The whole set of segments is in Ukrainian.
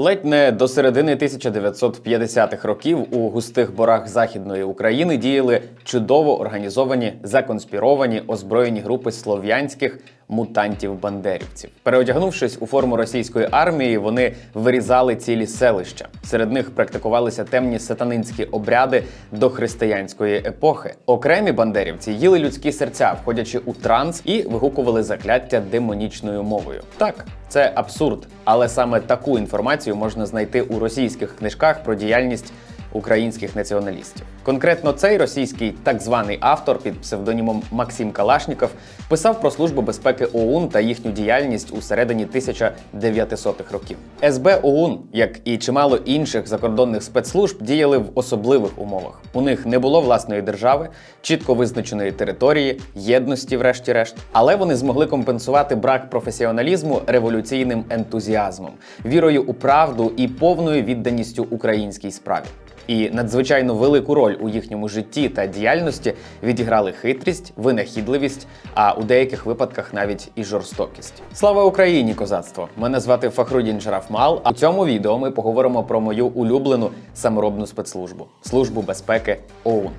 Ледь не до середини 1950-х років у густих борах західної України діяли чудово організовані, законспіровані озброєні групи слов'янських мутантів-бандерівців. Переодягнувшись у форму російської армії, вони вирізали цілі селища. Серед них практикувалися темні сатанинські обряди до християнської епохи. Окремі бандерівці їли людські серця, входячи у транс і вигукували закляття демонічною мовою. Так, це абсурд, але саме таку інформацію можна знайти у російських книжках про діяльність українських націоналістів. Конкретно цей російський так званий автор під псевдонімом Максим Калашніков писав про службу безпеки ОУН та їхню діяльність у середині 1900-х років. СБ ОУН, як і чимало інших закордонних спецслужб, діяли в особливих умовах. У них не було власної держави, чітко визначеної території, єдності, врешті-решт, але вони змогли компенсувати брак професіоналізму революційним ентузіазмом, вірою у правду і повною відданістю українській справі. І надзвичайно велику роль у їхньому житті та діяльності відіграли хитрість, винахідливість, а у деяких випадках навіть і жорстокість. Слава Україні, козацтво! Мене звати Фахрудін Жарафмал. А у цьому відео ми поговоримо про мою улюблену саморобну спецслужбу службу безпеки ОУН.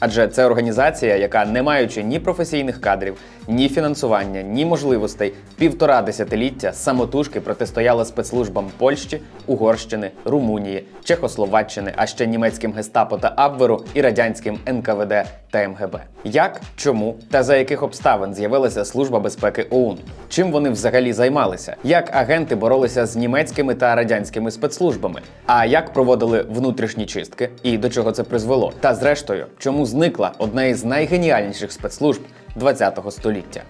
Адже це організація, яка, не маючи ні професійних кадрів, ні фінансування, ні можливостей, півтора десятиліття самотужки протистояла спецслужбам Польщі, Угорщини, Румунії, Чехословаччини, а ще німецьким гестапо та Абверу і радянським НКВД та МГБ. Як, чому та за яких обставин з'явилася служба безпеки ОУН? Чим вони взагалі займалися? Як агенти боролися з німецькими та радянськими спецслужбами? А як проводили внутрішні чистки і до чого це призвело? Та зрештою, чому зникла одна із найгеніальніших спецслужб ХХ століття?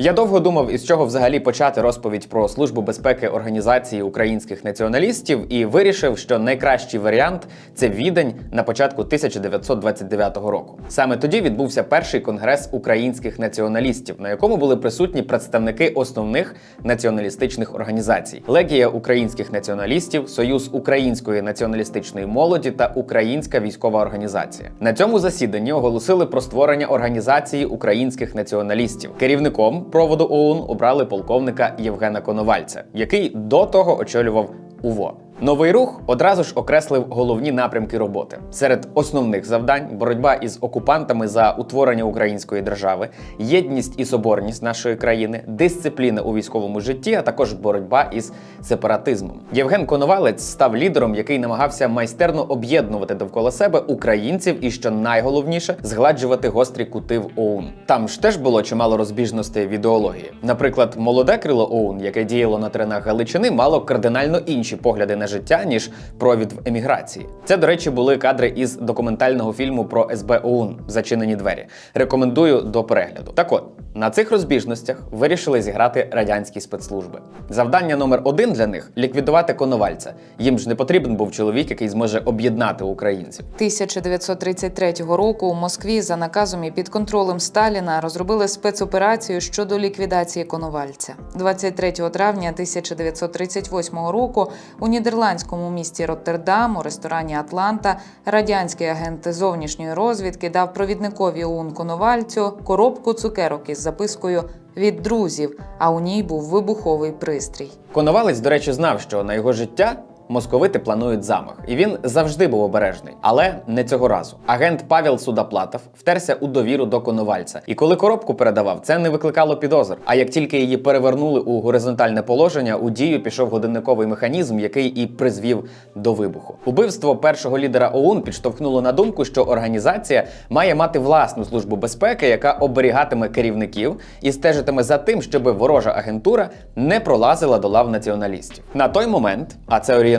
Я довго думав, із чого взагалі почати розповідь про службу безпеки організації українських націоналістів, і вирішив, що найкращий варіант це відень на початку 1929 року. Саме тоді відбувся перший конгрес українських націоналістів, на якому були присутні представники основних націоналістичних організацій: Легія українських націоналістів, Союз української націоналістичної молоді та Українська військова організація. На цьому засіданні оголосили про створення організації українських націоналістів. Керівником проводу ОУН обрали полковника Євгена Коновальця, який до того очолював УВО. Новий рух одразу ж окреслив головні напрямки роботи. Серед основних завдань боротьба із окупантами за утворення української держави, єдність і соборність нашої країни, дисципліна у військовому житті, а також боротьба із сепаратизмом. Євген Коновалець став лідером, який намагався майстерно об'єднувати довкола себе українців і, що найголовніше, згладжувати гострі кути в ОУН. Там ж теж було чимало розбіжностей в ідеології. Наприклад, молоде крило ОУН, яке діяло на теренах Галичини, мало кардинально інші погляди на життя, ніж провід в еміграції. Це, до речі, були кадри із документального фільму про СБ ОУН Зачинені двері. Рекомендую до перегляду. Так от, на цих розбіжностях вирішили зіграти радянські спецслужби. Завдання номер один для них ліквідувати коновальця. Їм ж не потрібен був чоловік, який зможе об'єднати українців. 1933 року у Москві за наказом і під контролем Сталіна розробили спецоперацію щодо ліквідації Коновальця. 23 травня 1938 року у нідерландському місті Роттердам у ресторані Атланта радянський агент зовнішньої розвідки дав провідникові ОУН Коновальцю коробку цукерок із запискою від друзів, а у ній був вибуховий пристрій. Коновалець, до речі, знав, що на його життя московити планують замах, і він завжди був обережний, але не цього разу. Агент Павел Судоплатов втерся у довіру до Коновальця, і коли коробку передавав, це не викликало підозр. А як тільки її перевернули у горизонтальне положення, у дію пішов годинниковий механізм, який і призвів до вибуху. Убивство першого лідера ОУН підштовхнуло на думку, що організація має мати власну службу безпеки, яка оберігатиме керівників і стежитиме за тим, щоб ворожа агентура не пролазила до лав націоналістів. На той момент, а це орієнтовно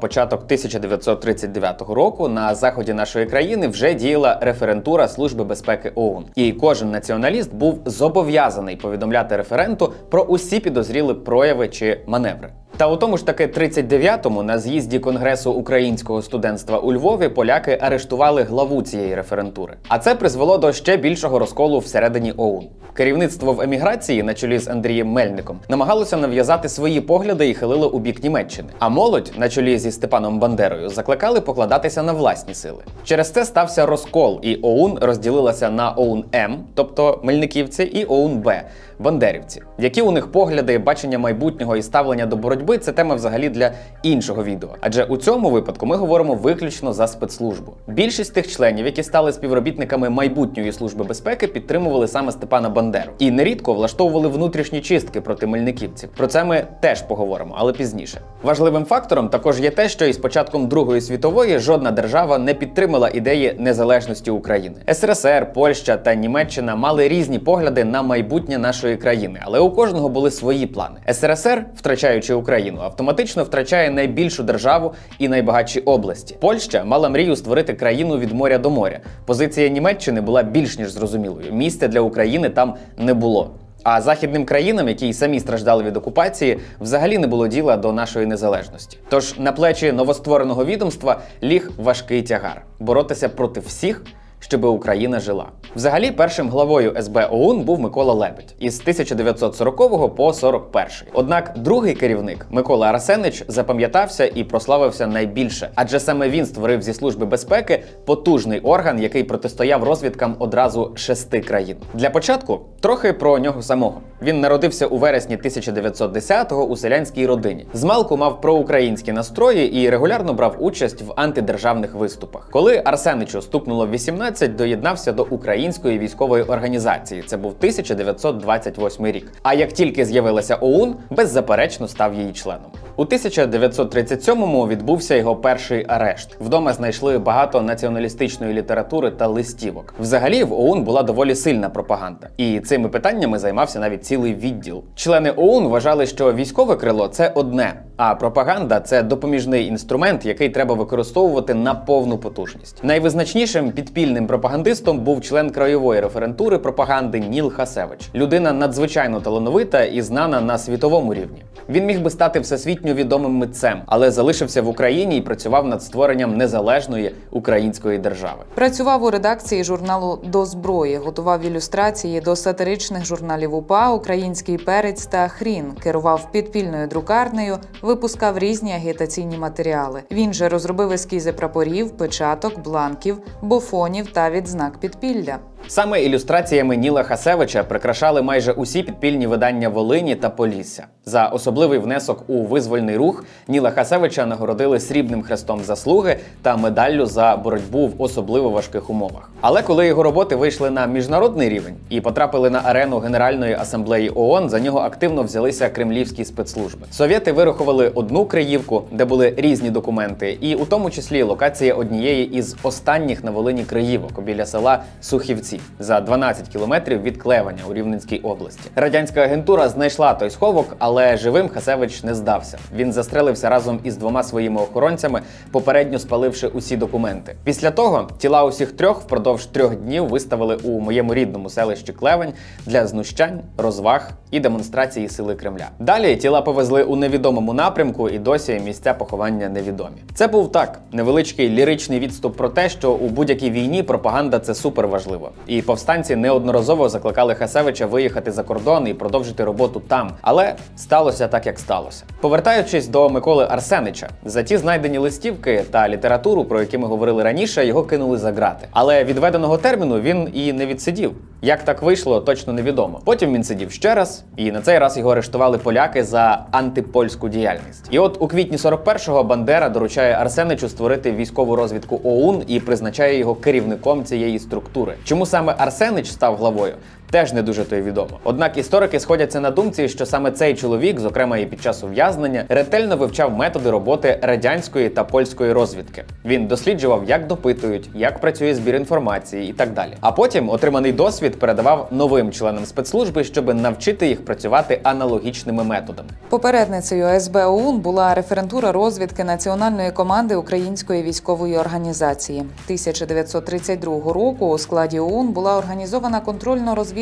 початок 1939 року, на заході нашої країни вже діяла референтура Служби безпеки ОУН. І кожен націоналіст був зобов'язаний повідомляти референту про усі підозріли прояви чи маневри. Та у тому ж таки 39-му на з'їзді Конгресу українського студентства у Львові поляки арештували главу цієї референтури. А це призвело до ще більшого розколу всередині ОУН. Керівництво в еміграції на чолі з Андрієм Мельником намагалося нав'язати свої погляди і хилило у бік Німеччини. А молодь на чолі зі Степаном Бандерою закликали покладатися на власні сили. Через це стався розкол, і ОУН розділилася на ОУН М, тобто Мельниківці, і ОУН Б бандерівці. Які у них погляди, бачення майбутнього і ставлення до боротьби це тема взагалі для іншого відео. Адже у цьому випадку ми говоримо виключно за спецслужбу. Більшість тих членів, які стали співробітниками майбутньої служби безпеки, підтримували саме Степана Бандеру і нерідко влаштовували внутрішні чистки проти мельниківців. Про це ми теж поговоримо, але пізніше. Важливим фактором також є те, що із початком Другої світової жодна держава не підтримала ідеї незалежності України. СРСР, Польща та Німеччина мали різні погляди на майбутнє нашої країни, але у кожного були свої плани. СРСР, втрачаючи Україну, автоматично втрачає найбільшу державу і найбагатші області. Польща мала мрію створити країну від моря до моря. Позиція Німеччини була більш ніж зрозумілою. Місця для України там не було. А західним країнам, які й самі страждали від окупації, взагалі не було діла до нашої незалежності. Тож на плечі новоствореного відомства ліг важкий тягар боротися проти всіх. Щоби Україна жила. Взагалі, першим главою СБ ОУН був Микола Лебедь із 1940 по 41. Однак другий керівник Микола Арсенич запам'ятався і прославився найбільше, адже саме він створив зі служби безпеки потужний орган, який протистояв розвідкам одразу шести країн. Для початку трохи про нього самого. Він народився у вересні 1910-го у селянській родині. Змалку мав проукраїнські настрої і регулярно брав участь в антидержавних виступах. Коли Арсеничу стукнуло 18, доєднався до української військової організації. Це був 1928 рік. А як тільки з'явилася ОУН, беззаперечно став її членом. У 1937-му відбувся його перший арешт. Вдома знайшли багато націоналістичної літератури та листівок. Взагалі в ОУН була доволі сильна пропаганда, і цими питаннями займався навіть цілий відділ. Члени ОУН вважали, що військове крило це одне, а пропаганда це допоміжний інструмент, який треба використовувати на повну потужність. Найвизначнішим підпільним пропагандистом був член краєвої референтури пропаганди Ніл Хасевич. Людина надзвичайно талановита і знана на світовому рівні. Він міг би стати всесвітньо відомим митцем, але залишився в Україні і працював над створенням незалежної української держави. Працював у редакції журналу До зброї, готував ілюстрації до сатиричних журналів УПА, Український перець та Хрін, керував підпільною друкарнею, випускав різні агітаційні матеріали. Він же розробив ескізи прапорів, печаток, бланків, бофонів та відзнак підпілля. Саме ілюстраціями Ніла Хасевича прикрашали майже усі підпільні видання Волині та Полісся. За особливий внесок у визвольний рух Ніла Хасевича нагородили срібним хрестом заслуги та медаллю за боротьбу в особливо важких умовах. Але коли його роботи вийшли на міжнародний рівень і потрапили на арену Генеральної асамблеї ООН, за нього активно взялися кремлівські спецслужби. Совєти вирахували одну криївку, де були різні документи, і у тому числі локація однієї із останніх на Волині криївок біля села Сухівці за 12 кілометрів від Клеваня у Рівненській області. Радянська агентура знайшла той сховок, але живим Хасевич не здався. Він застрелився разом із двома своїми охоронцями, попередньо спаливши усі документи. Після того тіла усіх трьох впродовж трьох днів виставили у моєму рідному селищі Клевань для знущань, розваг і демонстрації сили Кремля. Далі тіла повезли у невідомому напрямку, і досі місця поховання невідомі. Це був так невеличкий ліричний відступ про те, що у будь-якій війні пропаганда це супер важливо. І повстанці неодноразово закликали Хасевича виїхати за кордон і продовжити роботу там. Але сталося так, як сталося. Повертаючись до Миколи Арсенича, за ті знайдені листівки та літературу, про які ми говорили раніше, його кинули за грати. Але відведеного терміну він і не відсидів. Як так вийшло, точно невідомо. Потім він сидів ще раз, і на цей раз його арештували поляки за антипольську діяльність. І от у квітні 41-го Бандера доручає Арсеничу створити військову розвідку ОУН і призначає його керівником цієї структури. Чому саме Арсенич став главою? Теж не дуже то й відомо. Однак історики сходяться на думці, що саме цей чоловік, зокрема і під час ув'язнення, ретельно вивчав методи роботи радянської та польської розвідки. Він досліджував, як допитують, як працює збір інформації і так далі. А потім отриманий досвід передавав новим членам спецслужби, щоб навчити їх працювати аналогічними методами. Попередницею СБ ОУН була референтура розвідки національної команди Української військової організації. 1932 року у складі ОУН була організована контрольно-розвідочна референтура,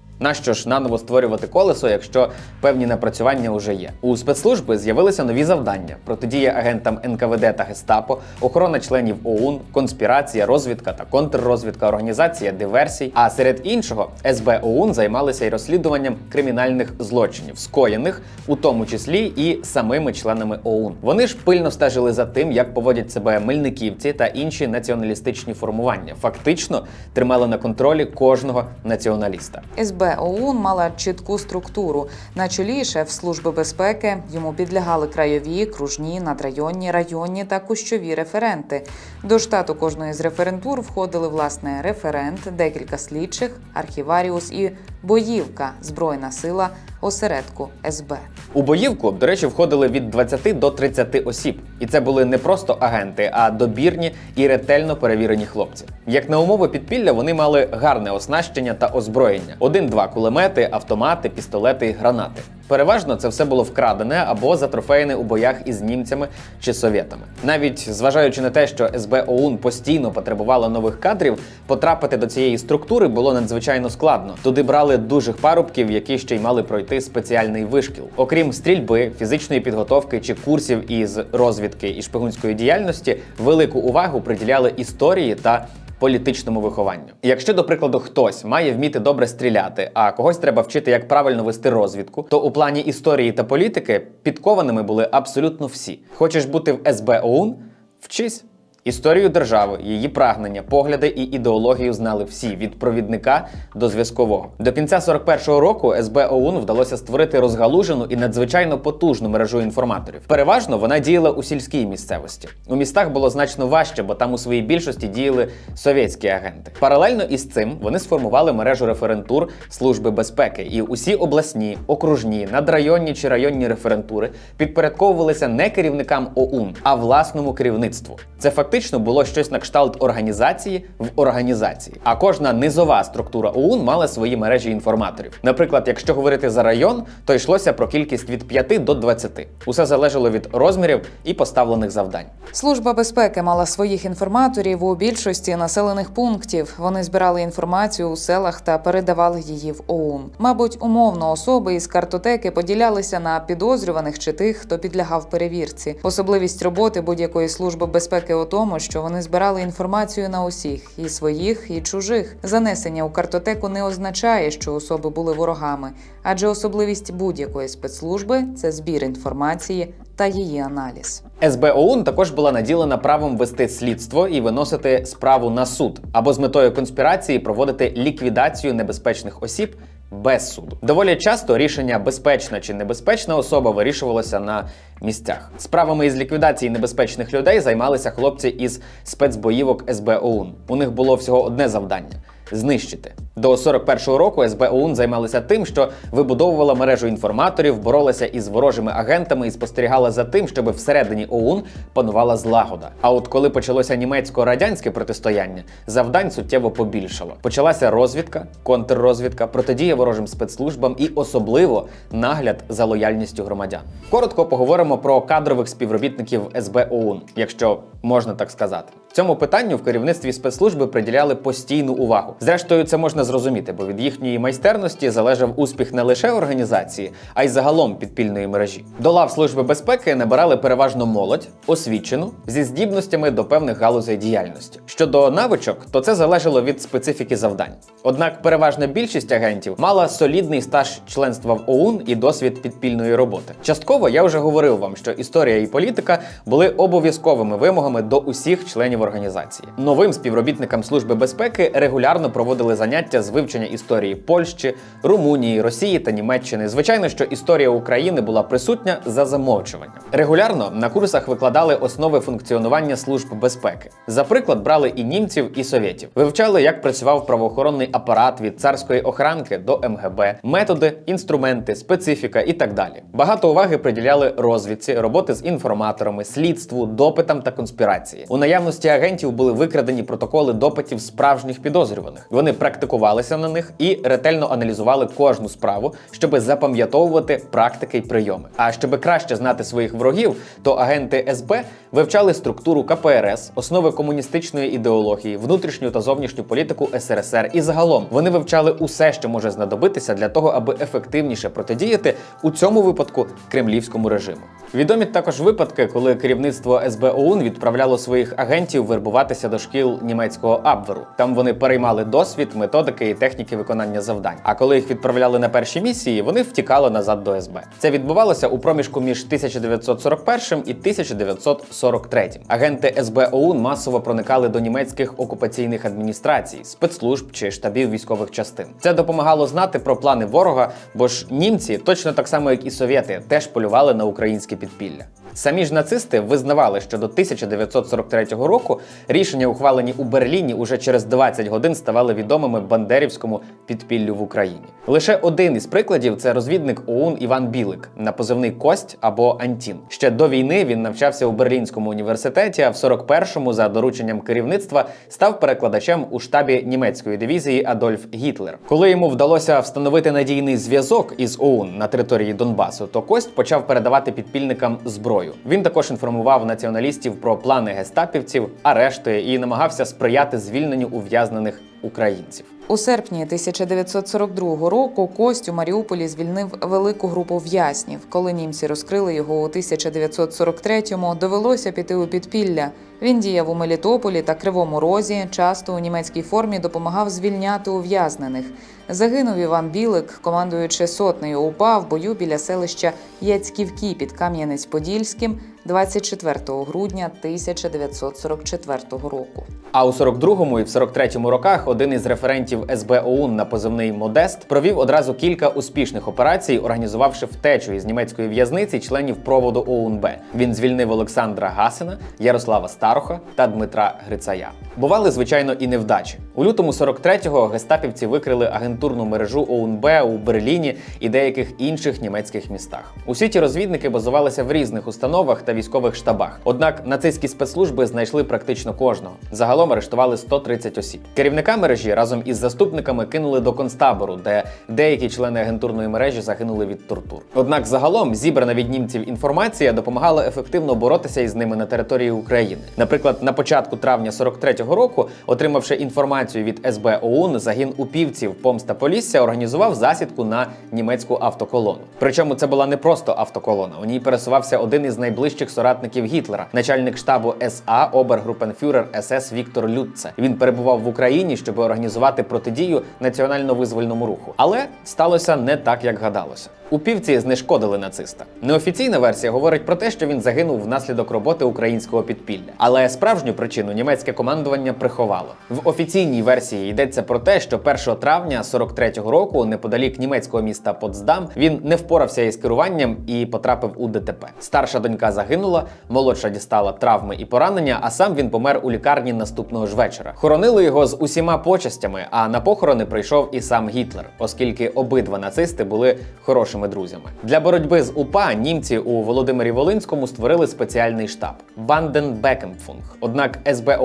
Нащо ж наново створювати колесо, якщо певні напрацювання вже є? У спецслужби з'явилися нові завдання: протидія агентам НКВД та Гестапо, охорона членів ОУН, конспірація, розвідка та контррозвідка, організація диверсій. А серед іншого СБ ОУН займалися й розслідуванням кримінальних злочинів, скоєних у тому числі і самими членами ОУН. Вони ж пильно стежили за тим, як поводять себе мельниківці та інші націоналістичні формування. Фактично тримали на контролі кожного націоналіста. СБ ОУН мала чітку структуру. На чолі шеф служби безпеки йому підлягали краєві, кружні, надрайонні, районні та кущові референти. До штату кожної з референтур входили власне референт, декілька слідчих, архіваріус і боївка збройна сила осередку СБ. У боївку, до речі, входили від 20 до 30 осіб, і це були не просто агенти, а добірні і ретельно перевірені хлопці. Як на умови підпілля, вони мали гарне оснащення та озброєння: один-два кулемети, автомати, пістолети і гранати. Переважно це все було вкрадене або затрофеєне у боях із німцями чи совєтами. Навіть зважаючи на те, що СБ ОУН постійно потребувала нових кадрів, потрапити до цієї структури було надзвичайно складно. Туди брали дужих парубків, які ще й мали пройти спеціальний вишкіл. Окрім стрільби, фізичної підготовки чи курсів із розвідки і шпигунської діяльності, велику увагу приділяли історії та політичному вихованню. Якщо, до прикладу, хтось має вміти добре стріляти, а когось треба вчити, як правильно вести розвідку, то у плані історії та політики підкованими були абсолютно всі. Хочеш бути в СБ ОУН? Вчись. Історію держави, її прагнення, погляди і ідеологію знали всі від провідника до зв'язкового. До кінця 41-го року СБ ОУН вдалося створити розгалужену і надзвичайно потужну мережу інформаторів. Переважно вона діяла у сільській місцевості. У містах було значно важче, бо там у своїй більшості діяли совєтські агенти. Паралельно із цим вони сформували мережу референтур Служби безпеки, і усі обласні, окружні, надрайонні чи районні референтури підпорядковувалися не керівникам ОУН, а власному керівництву. Це фактично було щось на кшталт організації в організації. А кожна низова структура ОУН мала свої мережі інформаторів. Наприклад, якщо говорити за район, то йшлося про кількість від 5 до 20. Усе залежало від розмірів і поставлених завдань. Служба безпеки мала своїх інформаторів у більшості населених пунктів. Вони збирали інформацію у селах та передавали її в ОУН. Мабуть, умовно особи із картотеки поділялися на підозрюваних чи тих, хто підлягав перевірці. Особливість роботи будь-якої служби безпеки у тому, що вони збирали інформацію на усіх і своїх, і чужих. Занесення у картотеку не означає, що особи були ворогами, адже особливість будь-якої спецслужби це збір інформації та її аналіз. СБ також була наділена правом вести слідство і виносити справу на суд, або з метою конспірації проводити ліквідацію небезпечних осіб без суду. Доволі часто рішення безпечна чи небезпечна особа вирішувалося на місцях. Справами із ліквідації небезпечних людей займалися хлопці із спецбоївок СБ ОУН. У них було всього одне завдання. Знищити до 41-го року СБ ОУН займалися тим, що вибудовувала мережу інформаторів, боролася із ворожими агентами і спостерігала за тим, щоб всередині ОУН панувала злагода. А от коли почалося німецько-радянське протистояння, завдань суттєво побільшало. Почалася розвідка, контррозвідка, протидія ворожим спецслужбам і особливо нагляд за лояльністю громадян. Коротко поговоримо про кадрових співробітників СБ ОУН, якщо можна так сказати. Цьому питанню в керівництві спецслужби приділяли постійну увагу. Зрештою, це можна зрозуміти, бо від їхньої майстерності залежав успіх не лише організації, а й загалом підпільної мережі. До лав служби безпеки набирали переважно молодь, освічену зі здібностями до певних галузей діяльності. Щодо навичок, то це залежало від специфіки завдань. Однак переважна більшість агентів мала солідний стаж членства в ОУН і досвід підпільної роботи. Частково я вже говорив вам, що історія і політика були обов'язковими вимогами до усіх членів організації. Новим співробітникам служби безпеки регулярно проводили заняття з вивчення історії Польщі, Румунії, Росії та Німеччини. Звичайно, що історія України була присутня за замовчуванням. Регулярно на курсах викладали основи функціонування служб безпеки. За приклад брали і німців, і совєтів. Вивчали, як працював правоохоронний апарат від царської охранки до МГБ, методи, інструменти, специфіка і так далі. Багато уваги приділяли розвідці, роботи з інформаторами, слідству, допитам та конспірації. У наявності агентів були викрадені протоколи допитів справжніх підозрюваних. Мобілізованих. Вони практикувалися на них і ретельно аналізували кожну справу, щоб запам'ятовувати практики й прийоми. А щоб краще знати своїх ворогів, то агенти СБ вивчали структуру КПРС, основи комуністичної ідеології, внутрішню та зовнішню політику СРСР. І загалом вони вивчали усе, що може знадобитися для того, аби ефективніше протидіяти у цьому випадку кремлівському режиму. Відомі також випадки, коли керівництво СБ ОУН відправляло своїх агентів вербуватися до шкіл німецького Абверу. Там вони переймали досвід, методики і техніки виконання завдань. А коли їх відправляли на перші місії, вони втікали назад до СБ. Це відбувалося у проміжку між 1941 і 1943. Агенти СБ ОУН масово проникали до німецьких окупаційних адміністрацій, спецслужб чи штабів військових частин. Це допомагало знати про плани ворога, бо ж німці, точно так само як і совєти, теж полювали на українське підпілля. Самі ж нацисти визнавали, що до 1943 року рішення, ухвалені у Берліні, уже через 20 годин ставали відомими бандерівському підпіллю в Україні. Лише один із прикладів це розвідник ОУН Іван Білик на позивний Кость або Антін. Ще до війни він навчався у Берлінському університеті, а в 41-му за дорученням керівництва став перекладачем у штабі німецької дивізії Адольф Гітлер. Коли йому вдалося встановити надійний зв'язок із ОУН на території Донбасу, то Кость почав передавати підпільникам зброю. Він також інформував націоналістів про плани гестапівців, арешти і намагався сприяти звільненню ув'язнених українців. У серпні 1942 року Кость у Маріуполі звільнив велику групу в'язнів. Коли німці розкрили його у 1943-му, довелося піти у підпілля. Він діяв у Мелітополі та Кривому Розі. Часто у німецькій формі допомагав звільняти ув'язнених. Загинув Іван Білик, командуючи сотнею УПА в бою біля селища Яцьківки під Кам'янець-Подільським 24 грудня 1944 року. А у 42-му і в 43-му роках один із референтів СБ ОУН на позивний Модест провів одразу кілька успішних операцій, організувавши втечу із німецької в'язниці членів проводу ОУН-Б. Він звільнив Олександра Гасина, Ярослава Староха та Дмитра Грицая. Бували, звичайно, і невдачі. У лютому 43-го гестапівці викрили агентурну мережу ОУН-Б у Берліні і деяких інших німецьких містах. Усі ті розвідники базувалися в різних установах та військових штабах. Однак нацистські спецслужби знайшли практично кожного. Загалом арештували 130 осіб. Керівника мережі разом із заступниками кинули до концтабору, де деякі члени агентурної мережі загинули від тортур. Однак, загалом, зібрана від німців інформація допомагала ефективно боротися із ними на території України. Наприклад, на початку травня 43-го року, отримавши інформацію від СБ ОУН, загін упівців Помста Полісся організував засідку на німецьку автоколону. Причому це була не просто автоколона. У ній пересувався один із найближчих соратників Гітлера, начальник штабу СА обергрупенфюрер СС Віктор Лютце. Він перебував в Україні, щоб організувати протидію національно-визвольному руху. Але сталося не так, як гадалося. Упівці знешкодили нациста. Неофіційна версія говорить про те, що він загинув внаслідок роботи українського підпілля. Але справжню причину німецьке командування приховало. В офіційній версії йдеться про те, що 1 травня 43-го року, неподалік німецького міста Потсдам, він не впорався із керуванням і потрапив у ДТП. Старша донька загинула, молодша дістала травми і поранення, а сам він помер у лікарні наступного ж вечора. Хоронили його з усіма почестями, а на похорони прийшов і сам Гітлер, оскільки обидва нацисти були хорошими друзями. Для боротьби з УПА німці у Володимирі Волинському створили спеціальний штаб Банденбекемфунг. Однак СБ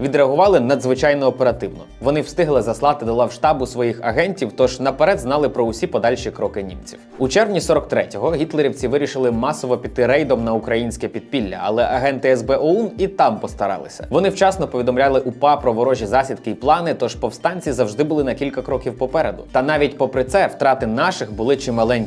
відреагували надзвичайно оперативно. Вони встигли заслати до лав штабу своїх агентів, тож наперед знали про усі подальші кроки німців. У червні 43-го гітлерівці вирішили масово піти рейдом на українське підпілля, але агенти СБ і там постаралися. Вони вчасно повідомляли УПА про ворожі засідки і плани, тож повстанці завжди були на кілька кроків попереду. Та навіть попри це втрати наших були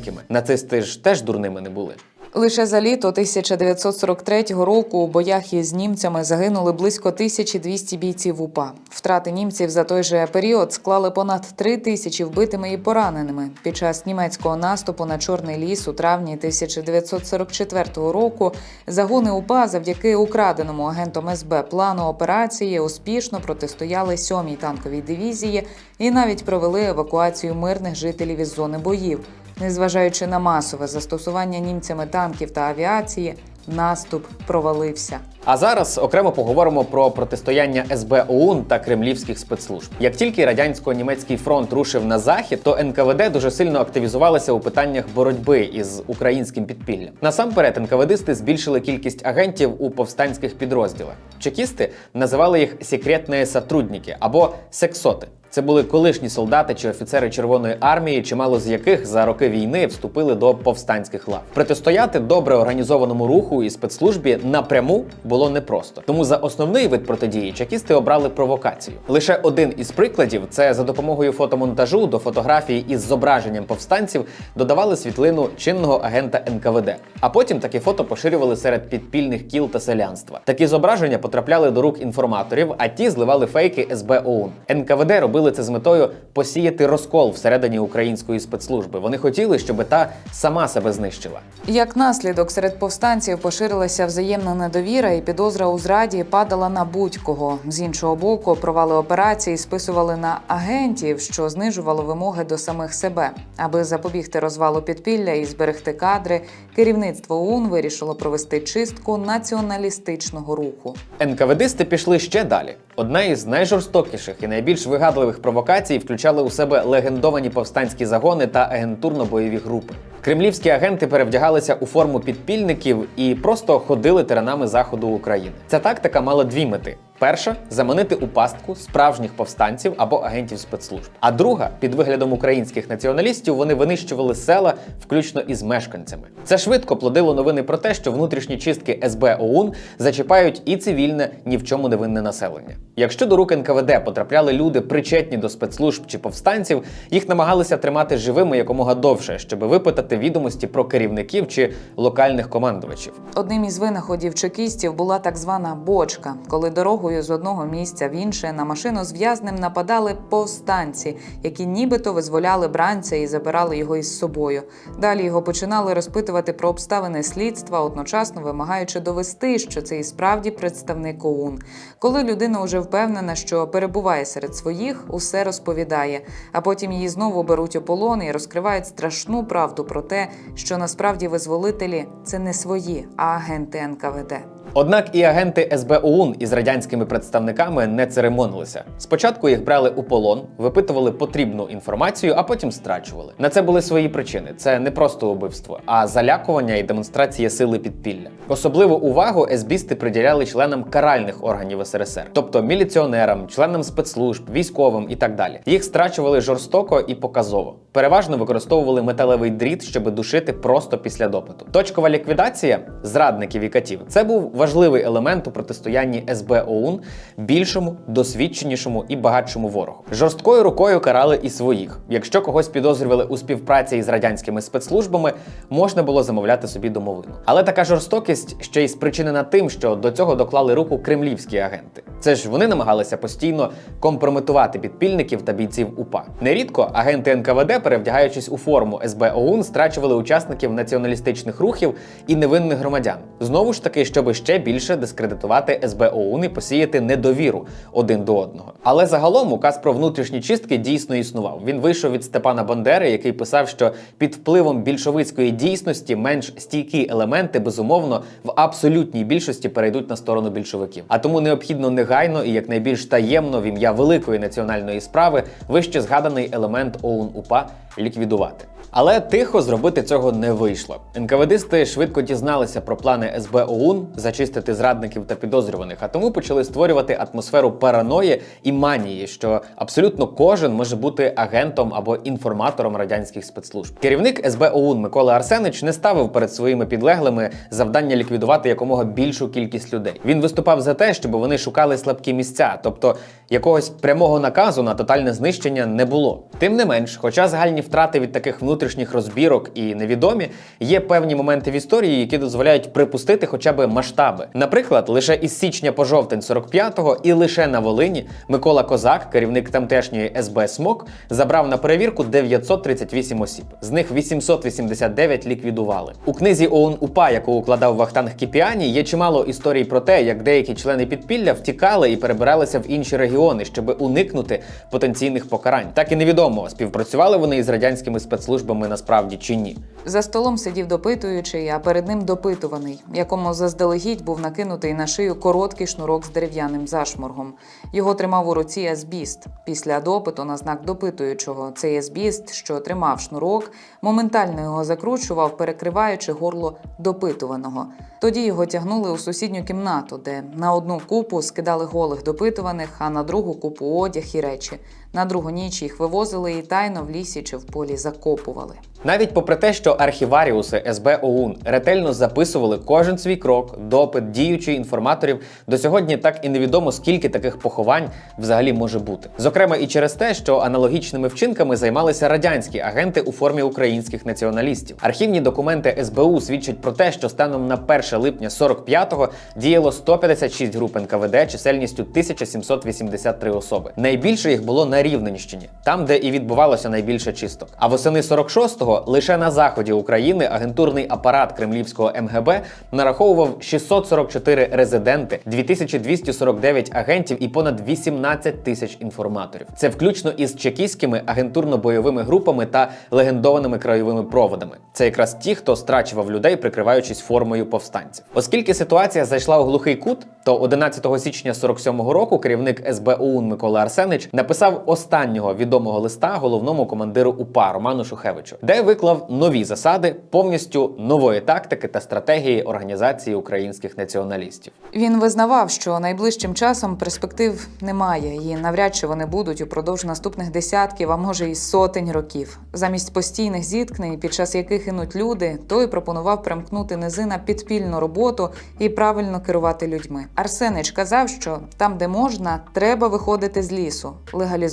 чималенькими. Нацисти ж теж дурними не були. Лише за літо 1943 року у боях із німцями загинули близько 1200 бійців УПА. Втрати німців за той же період склали понад 3 тисячі вбитими і пораненими. Під час німецького наступу на Чорний ліс у травні 1944 року загони УПА завдяки украденому агентом СБ плану операції успішно протистояли 7-й танковій дивізії і навіть провели евакуацію мирних жителів із зони боїв. Незважаючи на масове застосування німцями танків та авіації, наступ провалився. А зараз окремо поговоримо про протистояння СБ ОУН та кремлівських спецслужб. Як тільки радянсько-німецький фронт рушив на захід, то НКВД дуже сильно активізувалися у питаннях боротьби із українським підпіллям. Насамперед, НКВДисти збільшили кількість агентів у повстанських підрозділах. Чекісти називали їх секретні сотрудники або сексоти. Це були колишні солдати чи офіцери Червоної армії, чимало з яких за роки війни вступили до повстанських лав. Протистояти добре організованому руху і спецслужбі напряму було непросто. Тому за основний вид протидії чекісти обрали провокацію. Лише один із прикладів це за допомогою фотомонтажу до фотографії із зображенням повстанців додавали світлину чинного агента НКВД. А потім такі фото поширювали серед підпільних кіл та селянства. Такі зображення потрапляли до рук інформаторів, а ті зливали фейки СБ ОУН. НКВД робили це з метою посіяти розкол всередині української спецслужби. Вони хотіли, щоб та сама себе знищила. Як наслідок серед повстанців поширилася взаємна недовіра і підозра у зраді падала на будь-кого. З іншого боку, провали операції списували на агентів, що знижувало вимоги до самих себе. Аби запобігти розвалу підпілля і зберегти кадри, керівництво ОУН вирішило провести чистку націоналістичного руху. НКВДисти пішли ще далі. Одна із найжорстокіших і найбільш вигадливих провокацій включали у себе легендовані повстанські загони та агентурно-бойові групи. Кремлівські агенти перевдягалися у форму підпільників і просто ходили теренами заходу України. Ця тактика мала дві мети: перша заманити у пастку справжніх повстанців або агентів спецслужб. А друга, під виглядом українських націоналістів, вони винищували села, включно із мешканцями. Це швидко плодило новини про те, що внутрішні чистки СБ ОУН зачіпають і цивільне, ні в чому невинне населення. Якщо до рук НКВД потрапляли люди, причетні до спецслужб чи повстанців, їх намагалися тримати живими якомога довше, щоб випитати відомості про керівників чи локальних командувачів. Одним із винаходів чекістів була так звана бочка, коли дорогою з одного місця в інше на машину з в'язнем нападали повстанці, які нібито визволяли бранця і забирали його із собою. Далі його починали розпитувати про обставини слідства, одночасно вимагаючи довести, що це і справді представник ОУН. Коли людина вже впевнена, що перебуває серед своїх, усе розповідає, а потім її знову беруть у полон і розкривають страшну правду про те, що насправді визволителі це не свої, а агенти НКВД. Однак і агенти СБ ОУН із радянськими представниками не церемонилися. Спочатку їх брали у полон, випитували потрібну інформацію, а потім страчували. На це були свої причини. Це не просто убивство, а залякування і демонстрація сили підпілля. Особливу увагу СБісти приділяли членам каральних органів СРСР, тобто міліціонерам, членам спецслужб, військовим і так далі. Їх страчували жорстоко і показово. Переважно використовували металевий дріт, щоб душити просто після допиту. Точкова ліквідація зрадників і катів це був важливий елемент у протистоянні СБ ОУН більшому, досвідченішому і багатшому ворогу. Жорсткою рукою карали і своїх. Якщо когось підозрювали у співпраці із радянськими спецслужбами, можна було замовляти собі домовину. Але така жорстокість ще й спричинена тим, що до цього доклали руку кремлівські агенти. Це ж вони намагалися постійно компрометувати підпільників та бійців УПА. Нерідко агенти НКВД, перевдягаючись у форму СБ ОУН, страчували учасників націоналістичних рухів і невинних громадян. Знову ж таки, щоб ще більше дискредитувати СБ ОУН і посіяти недовіру один до одного. Але загалом указ про внутрішні чистки дійсно існував. Він вийшов від Степана Бандери, який писав, що під впливом більшовицької дійсності менш стійкі елементи безумовно в абсолютній більшості перейдуть на сторону більшовиків. А тому необхідно негайно і якнайбільш таємно в ім'я великої національної справи вище згаданий елемент ОУН УПА ліквідувати. Але тихо зробити цього не вийшло. НКВДисти швидко дізналися про плани СБ ОУН зачистити зрадників та підозрюваних, а тому почали створювати атмосферу параної і манії, що абсолютно кожен може бути агентом або інформатором радянських спецслужб. Керівник СБ ОУН Микола Арсенич не ставив перед своїми підлеглими завдання ліквідувати якомога більшу кількість людей. Він виступав за те, щоб вони шукали слабкі місця, тобто якогось прямого наказу на тотальне знищення не було. Тим не менш, хоча загальні втрати від таких внутрішніх розбірок і невідомі, є певні моменти в історії, які дозволяють припустити хоча б масштаби. Наприклад, лише із січня по жовтень 45-го і лише на Волині Микола Козак, керівник тамтешньої СБ СМОК, забрав на перевірку 938 осіб. З них 889 ліквідували. У книзі ОУН УПА, яку укладав Вахтанг Кіпіані, є чимало історій про те, як деякі члени підпілля втікали і перебиралися в інші регіони, щоб уникнути потенційних покарань. Так і невідомо, співпрацювали вони із радянськими спецслужбами насправді чи ні. За столом сидів допитуючий, а перед ним допитуваний, якому заздалегідь був накинутий на шию короткий шнурок з дерев'яним зашморгом. Його тримав у руці есбіст. Після допиту на знак допитуючого цей есбіст, що тримав шнурок, моментально його закручував, перекриваючи горло допитуваного. Тоді його тягнули у сусідню кімнату, де на одну купу скидали голих допитуваних, а на другу купу одяг і речі. На другу ніч їх вивозили і тайно в лісі чи в полі закопували. Навіть попри те, що архіваріуси СБ ОУН ретельно записували кожен свій крок, допит, діючий інформаторів, до сьогодні так і невідомо, скільки таких поховань взагалі може бути. Зокрема, і через те, що аналогічними вчинками займалися радянські агенти у формі українських націоналістів. Архівні документи СБУ свідчать про те, що станом на 1 липня 45-го діяло 156 груп НКВД чисельністю 1783 особи. Найбільше їх було на Рівненщині, там, де і відбувалося найбільше чисток. А восени 46-го лише на заході України агентурний апарат кремлівського МГБ нараховував 644 резиденти, 2249 агентів і понад 18 тисяч інформаторів. Це включно із чекістськими агентурно-бойовими групами та легендованими краєвими проводами. Це якраз ті, хто страчував людей, прикриваючись формою повстанців. Оскільки ситуація зайшла у глухий кут, то 11 січня 47-го року керівник СБ Микола Арсенич написав останнього відомого листа головному командиру УПА Роману Шухевичу, де виклав нові засади повністю нової тактики та стратегії організації українських націоналістів. Він визнавав, що найближчим часом перспектив немає, і навряд чи вони будуть упродовж наступних десятків, а може і сотень років. Замість постійних зіткнень, під час яких інуть люди, той пропонував примкнути низи на підпільну роботу і правильно керувати людьми. Арсенич казав, що там, де можна, треба виходити з лісу,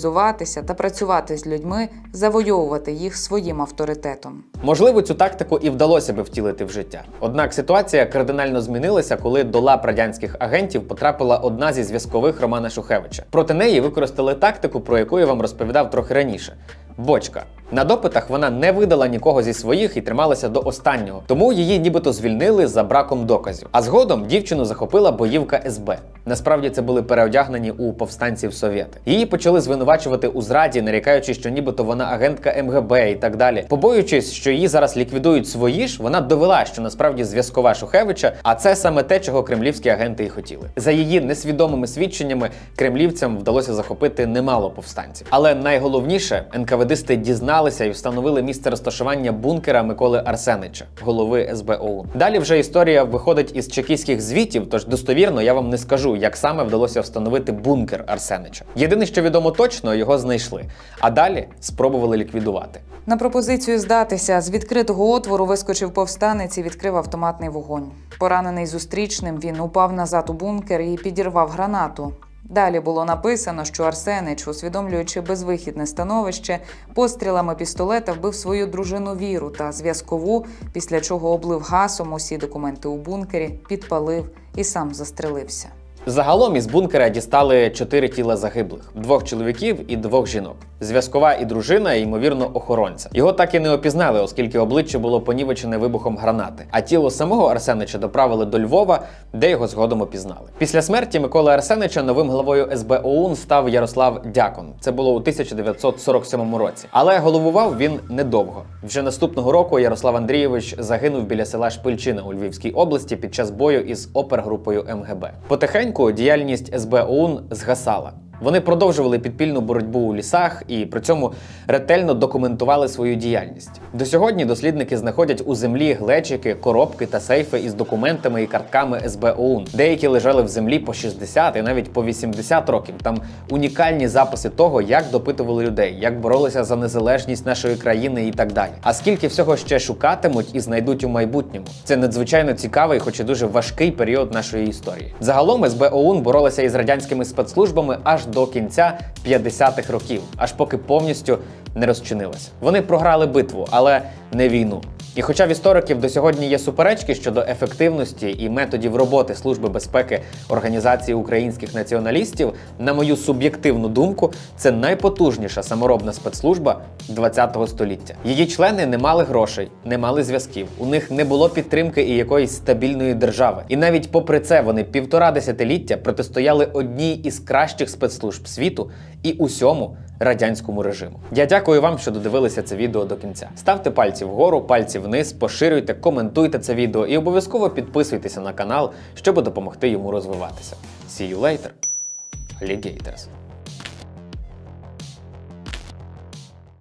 легалізуватися та працювати з людьми, завойовувати їх своїм авторитетом. Можливо, цю тактику і вдалося би втілити в життя. Однак ситуація кардинально змінилася, коли до лап радянських агентів потрапила одна зі зв'язкових Романа Шухевича. Проти неї використали тактику, про яку я вам розповідав трохи раніше. Бочка. На допитах вона не видала нікого зі своїх і трималася до останнього, тому її нібито звільнили за браком доказів. А згодом дівчину захопила боївка СБ. Насправді це були переодягнені у повстанців совєти. Її почали звинувачувати у зраді, нарікаючи, що нібито вона агентка МГБ і так далі. Побоюючись, що її зараз ліквідують свої ж, вона довела, що насправді зв'язкова Шухевича, а це саме те, чого кремлівські агенти і хотіли. За її несвідомими свідченнями кремлівцям вдалося захопити немало повстанців. Але найголовніше НКВДисти дізналися і встановили місце розташування бункера Миколи Арсенича, голови СБ ОУН. Далі вже історія виходить із чекістських звітів, тож достовірно я вам не скажу, як саме вдалося встановити бункер Арсенича. Єдине, що відомо точно, його знайшли, а далі спробували ліквідувати. На пропозицію здатися з відкритого отвору вискочив повстанець і відкрив автоматний вогонь. Поранений зустрічним, він упав назад у бункер і підірвав гранату. Далі було написано, що Арсенич, усвідомлюючи безвихідне становище, пострілами пістолета вбив свою дружину Віру та зв'язкову, після чого облив гасом усі документи у бункері, підпалив і сам застрелився. Загалом із бункера дістали чотири тіла загиблих: двох чоловіків і двох жінок. Зв'язкова і дружина, і, ймовірно, охоронця. Його так і не опізнали, оскільки обличчя було понівечене вибухом гранати. А тіло самого Арсенича доправили до Львова, де його згодом опізнали. Після смерті Миколи Арсенича новим главою СБ ОУН став Ярослав Дякон. Це було у 1947 році. Але головував він недовго. Вже наступного року Ярослав Андрійович загинув біля села Шпильчина у Львівській області під час бою із опергрупою МГБ. Потихеньку діяльність СБ згасала. Вони продовжували підпільну боротьбу у лісах і при цьому ретельно документували свою діяльність. До сьогодні дослідники знаходять у землі глечики, коробки та сейфи із документами і картками СБ ОУН. Деякі лежали в землі по 60 і навіть по 80 років. Там унікальні записи того, як допитували людей, як боролися за незалежність нашої країни і так далі. А скільки всього ще шукатимуть і знайдуть у майбутньому? Це надзвичайно цікавий, хоч і дуже важкий період нашої історії. Загалом СБ ОУН боролися із радянськими спецслужбами аж до кінця 50-х років, аж поки повністю не розчинилася. Вони програли битву, але не війну. І хоча в істориків до сьогодні є суперечки щодо ефективності і методів роботи Служби безпеки Організації українських націоналістів, на мою суб'єктивну думку, це найпотужніша саморобна спецслужба ХХ століття. Її члени не мали грошей, не мали зв'язків. У них не було підтримки і якоїсь стабільної держави. І навіть попри це вони півтора десятиліття протистояли одній із кращих спецслужб світу і усьому радянському режиму. Я дякую вам, що додивилися це відео до кінця. Ставте пальці вгору, пальці вниз, поширюйте, коментуйте це відео і обов'язково підписуйтеся на канал, щоб допомогти йому розвиватися. See you later, alligators!